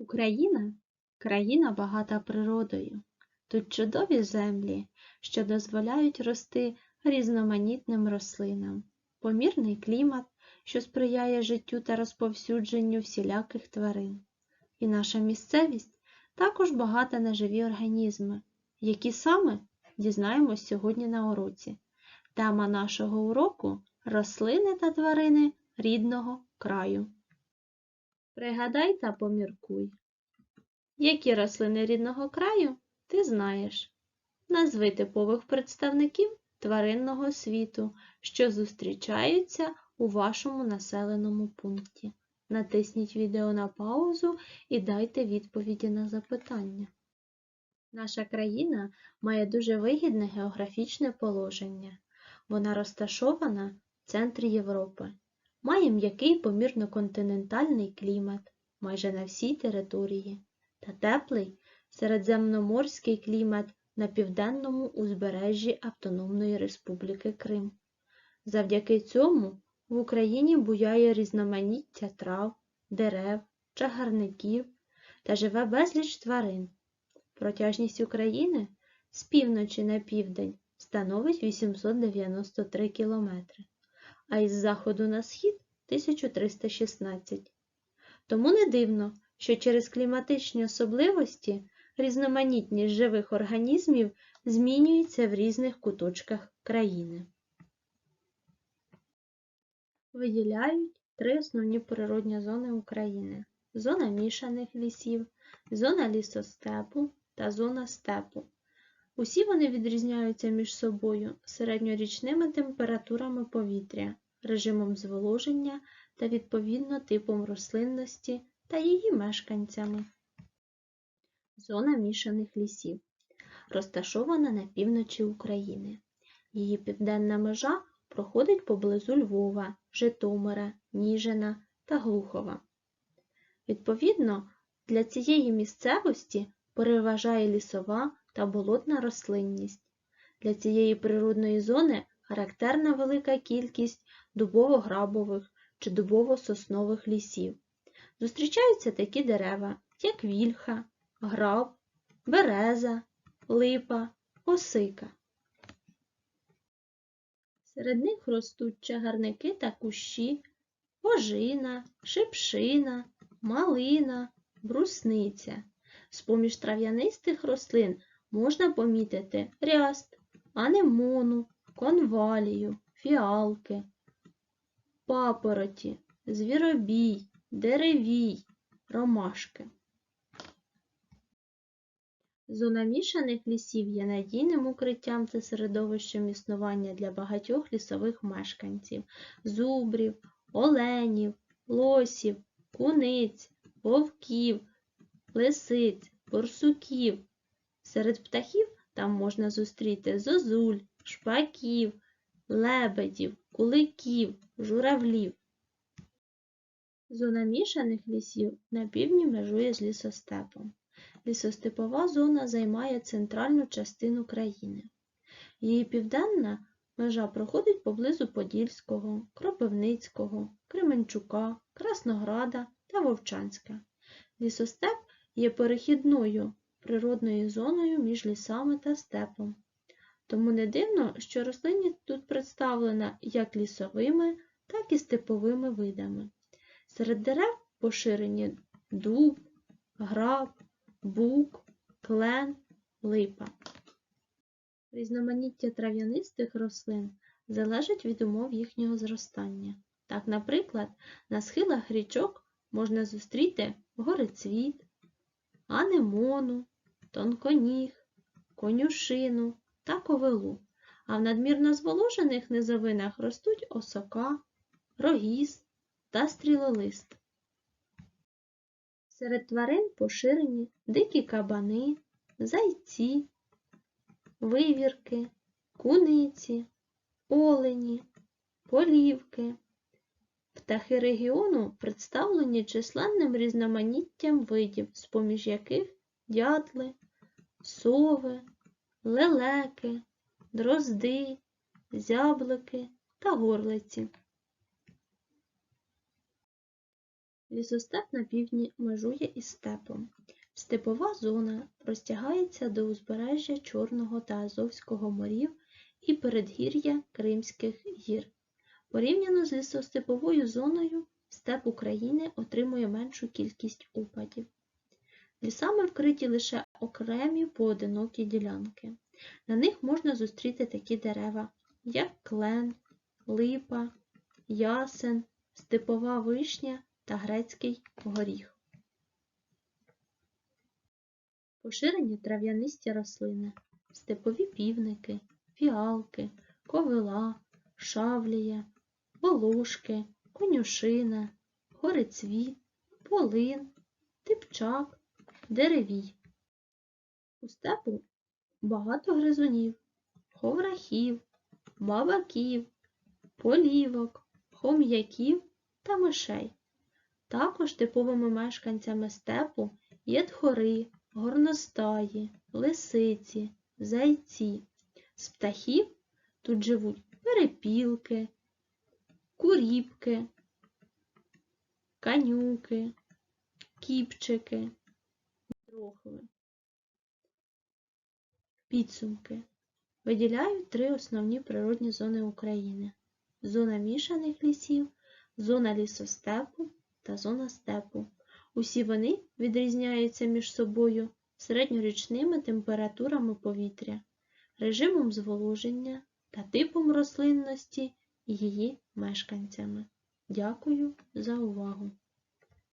Україна країна багата природою. Тут чудові землі, що дозволяють рости різноманітним рослинам, помірний клімат, що сприяє життю та розповсюдженню всіляких тварин. І наша місцевість також багата на живі організми, які саме дізнаємось сьогодні на уроці. Тема нашого уроку рослини та тварини рідного краю. Пригадай та поміркуй. Які рослини рідного краю ти знаєш? Назви типових представників тваринного світу, що зустрічаються у вашому населеному пункті. Натисніть відео на паузу і дайте відповіді на запитання. Наша країна має дуже вигідне географічне положення. Вона розташована в центрі Європи, має м'який помірно-континентальний клімат майже на всій території та теплий середземноморський клімат на південному узбережжі Автономної Республіки Крим. Завдяки цьому в Україні буяє різноманіття трав, дерев, чагарників та живе безліч тварин. Протяжність України з півночі на південь становить 893 км, а із заходу на схід 1316. Тому не дивно, що через кліматичні особливості різноманітність живих організмів змінюється в різних куточках країни. Виділяють три основні природні зони України: зона мішаних лісів, зона лісостепу та зона степу. Усі вони відрізняються між собою середньорічними температурами повітря, режимом зволоження та відповідно типом рослинності та її мешканцями. Зона мішаних лісів розташована на півночі України. Її південна межа проходить поблизу Львова, Житомира, Ніжина та Глухова. Відповідно, для цієї місцевості переважає лісова та болотна рослинність. Для цієї природної зони характерна велика кількість дубово-грабових чи дубово-соснових лісів. Зустрічаються такі дерева, як вільха, граб, береза, липа, осика. Серед них ростуть чагарники та кущі, ожина, шипшина, малина, брусниця. З-поміж трав'янистих рослин можна помітити ряст, анемону, конвалію, фіалки, папороті, звіробій, деревій, ромашки. Зона мішаних лісів є надійним укриттям та середовищем існування для багатьох лісових мешканців зубрів, оленів, лосів, куниць, вовків, лисиць, борсуків. Серед птахів там можна зустріти зозуль, шпаків, лебедів, куликів, журавлів. Зона мішаних лісів на півдні межує з лісостепом. Лісостепова зона займає центральну частину країни. Її південна межа проходить поблизу Подільського, Кропивницького, Кременчука, Краснограда та Вовчанська. Лісостеп є перехідною природною зоною між лісами та степом. Тому не дивно, що рослинність тут представлена як лісовими, так і степовими видами. Серед дерев поширені дуб, граб, бук, клен, липа. Різноманіття трав'янистих рослин залежить від умов їхнього зростання. Так, наприклад, на схилах річок можна зустріти горицвіт, анемону, тонконіг, конюшину та ковилу, а в надмірно зволожених низовинах ростуть осока, рогіз та стрілолист. Серед тварин поширені дикі кабани, зайці, вивірки, куниці, олені, полівки. Птахи регіону представлені численним різноманіттям видів, з-поміж яких дятли, сови, лелеки, дрозди, зяблики та горлиці. Лісостеп на півдні межує із степом. Степова зона простягається до узбережжя Чорного та Азовського морів і передгір'я Кримських гір. Порівняно з лісостеповою зоною, степ України отримує меншу кількість опадів. Лісами вкриті лише окремі поодинокі ділянки. На них можна зустріти такі дерева, як клен, липа, ясен, степова вишня та грецький горіх. Поширені трав'янисті рослини, степові півники, фіалки, ковила, шавлія, волошки, конюшина, горецвіт, полин, типчак, деревій. У степу багато гризунів, ховрахів, бабаків, полівок, хом'яків та мишей. Також типовими мешканцями степу є тхори, горностаї, лисиці, зайці. З птахів тут живуть перепілки, куріпки, канюки, кіпчики, дрохви. Підсумки. Виділяють три основні природні зони України: зона мішаних лісів, зона лісостепу та зона степу. Усі вони відрізняються між собою середньорічними температурами повітря, режимом зволоження та типом рослинності її мешканцями. Дякую за увагу!